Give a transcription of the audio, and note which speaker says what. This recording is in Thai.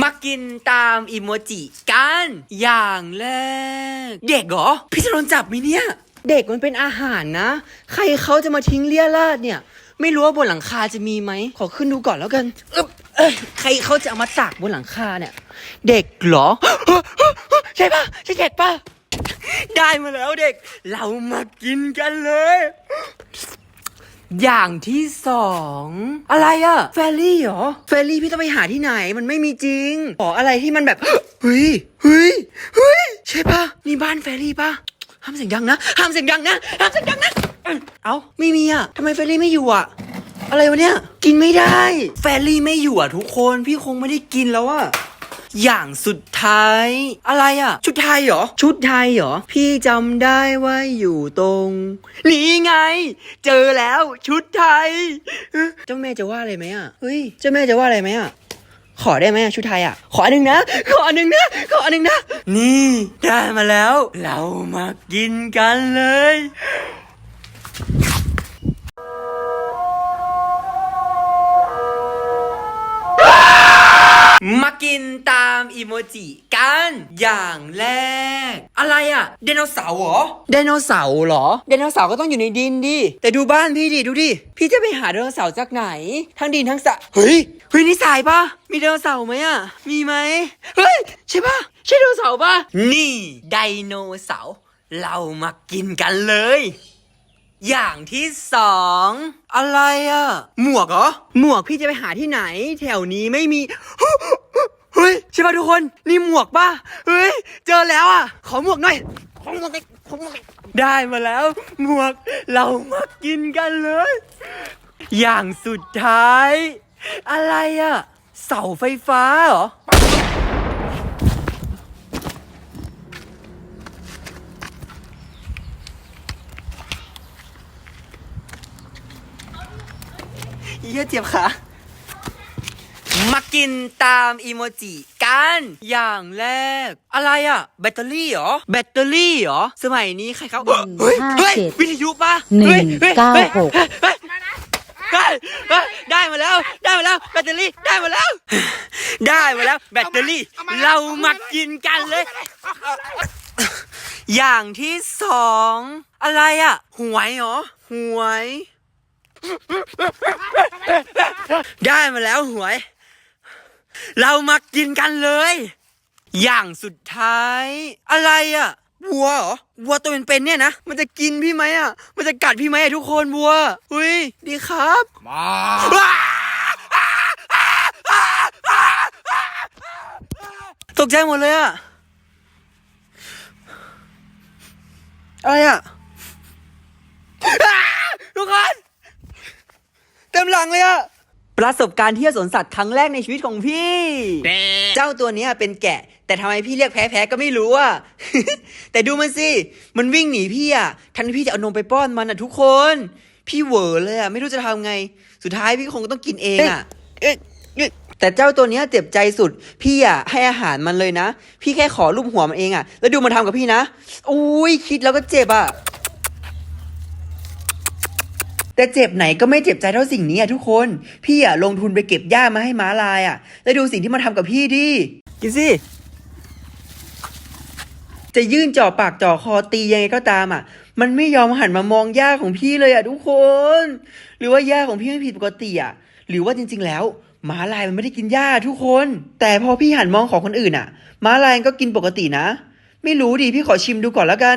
Speaker 1: มากินตามอิโมจิกัน อย่างแรก เด็กเหรอ พี่จะโดนจับไหมเนี่ย เด็กมันเป็นอาหารนะ ใครเขาจะมาทิ้งเลี่ยราดเนี่ย ไม่รู้ว่าบนหลังคาจะมีไหม ขอขึ้นดูก่อนแล้วกันอึ๊บเอ้ยใครเขาจะเอามาตากบนหลังคาเนี่ย เด็กเหรอ ใช่ปะใช่เด็กปะได้มาแล้วเด็ก เรามากินกันเลย อย่างที่สองอะไรอะแฟรี่เหรอแฟรี่พี่ต้องไปหาที่ไหนมันไม่มีจริงขออะไรที่มันแบบเฮ้ยเฮ้ยเฮ้ยใช่ปะนี่บ้านแฟรี่ปะห้ามเสียงดังนะห้ามเสียงดังนะห้ามเสียงดังนะเอ้าไม่มีอะทำไมแฟรี่ไม่อยู่อะอะไรวะเนี่ย กินไม่ได้ แฟรี่ไม่อยู่อะทุกคน พี่คงไม่ได้กินแล้วอะ อย่างสุดท้าย อะไรอะ ชุดไทยเหรอ ชุดไทยเหรอ พี่จำได้ว่าอยู่ตรงนี่ไง เจอแล้วชุดไทยเอ้อเจ้าแม่จะว่าอะไรไหมอะเฮ้ยเจ้าแม่จะว่าอะไรไหมอะ ขอได้ไหมอะชุดไทยอะ ขออันหนึ่งนะ ขออันหนึ่งนะ ขออันหนึ่งนะ นี่ได้มาแล้ว เรามากินกันเลย มากินตามอีโมจิกัน อย่างแรก อะไรอะไดโนเสาร์เหรอไดโนเสาร์เหรอไดโนเสาร์ก็ต้องอยู่ในดินดิแต่ดูบ้านพี่ดิดูดิพี่จะไปหาไดโนเสาร์จากไหน ทั้งดินทั้งสระเฮ้ยเฮ้ยนี่สายปะมีไดโนเสาร์ไหมอะมีไหมเฮ้ยใช่ปะใช่ไดโนเสาร์ปะนี่ไดโนเสาร์เรามากินกันเลย อย่างที่สองอะไรอะหมวกเหรอ หมวกพี่จะไปหาที่ไหน แถวนี้ไม่มี เฮ้ยใช่ป่ะทุกคนนี่หมวกป่ะเฮ้ยเจอแล้วอะขอหมวกหน่อยขอหมวกหน่อยขอหมวกหน่อยได้มาแล้ว หมวกเรามากินกันเลย อย่างสุดท้าย อะไรอะเสาไฟฟ้าเหรอ เยี่ยเจ็บขามากินตามอีโมจิกัน อย่างแรก อะไรอะแบตเตอรี่เหรอ แบตเตอรี่เหรอ สมัยนี้ใครเขา
Speaker 2: หนึ่ง
Speaker 1: เฮ้ย
Speaker 2: ห้า
Speaker 1: เฮ้ย
Speaker 2: เจ็ด
Speaker 1: วิทยุปะ
Speaker 2: หนึ่ง
Speaker 1: ฮ้ยฮ้ย
Speaker 2: เก้า
Speaker 1: ฮ้ย
Speaker 2: หก
Speaker 1: เฮ้ยเฮ้ยเฮ้ยได้มาแล้ว ได้มาแล้ว แบตเตอรี่ได้มาแล้ว ได้มาแล้ว แบตเตอรี่ เรามากินกันเลย อย่างที่สอง อะไรอะหวยเหรอหวย ได้มาแล้วหวย เรามากินกันเลย อย่างสุดท้าย อะไรอะ่ะวัวเหรอวัวตัวเป็นๆเนี่ยนะ มันจะกินพี่ไหมอะ่ะ มันจะกัดพี่ไหมอะทุกคนวัวอุ้ยดีครับ
Speaker 3: มา
Speaker 1: ว้าตกใจหมดเลยอะ่ะ อะไรอะ่ะอ้าทุกคน เต็มหลังเลยอะ ประสบการณ์เที่ยวสวนสัตว์ครั้งแรกในชีวิตของพี่ เจ้าตัวเนี้ยเป็นแกะ แต่ทำไมพี่เรียกแพ้แพ้ก็ไม่รู้อะ แต่ดูมันสิ มันวิ่งหนีพี่อะ ทันที่พี่จะเอานมไปป้อนมันอะทุกคน พี่เหวอเลยอะ ไม่รู้จะทำไง สุดท้ายพี่ก็คงต้องกินเองอะแต่เจ้าตัวเนี้ยเจ็บใจสุด พี่อะให้อาหารมันเลยนะ พี่แค่ขอรูปหัวมันเองอะ แล้วดูมันทำกับพี่นะ อุ้ยคิดแล้วก็เจ็บอะ แต่เจ็บไหนก็ไม่เจ็บใจเท่าสิ่งนี้อะทุกคน พี่อะลงทุนไปเก็บหญ้ามาให้ม้าลายอะ แล้วดูสิ่งที่มันทำกับพี่ดิ กินสิ จะยื่นจ่อปากจ่อคอตียังไงก็ตามอะ มันไม่ยอมหันมามองหญ้าของพี่เลยอะทุกคน หรือว่าหญ้าของพี่ไม่ผิดปกติอะ หรือว่าจริง ๆ แล้วม้าลายมันไม่ได้กินหญ้าทุกคน แต่พอพี่หันมองของคนอื่นอะ ม้าลายก็กินปกตินะ ไม่รู้ดิพี่ขอชิมดูก่อนแล้วกัน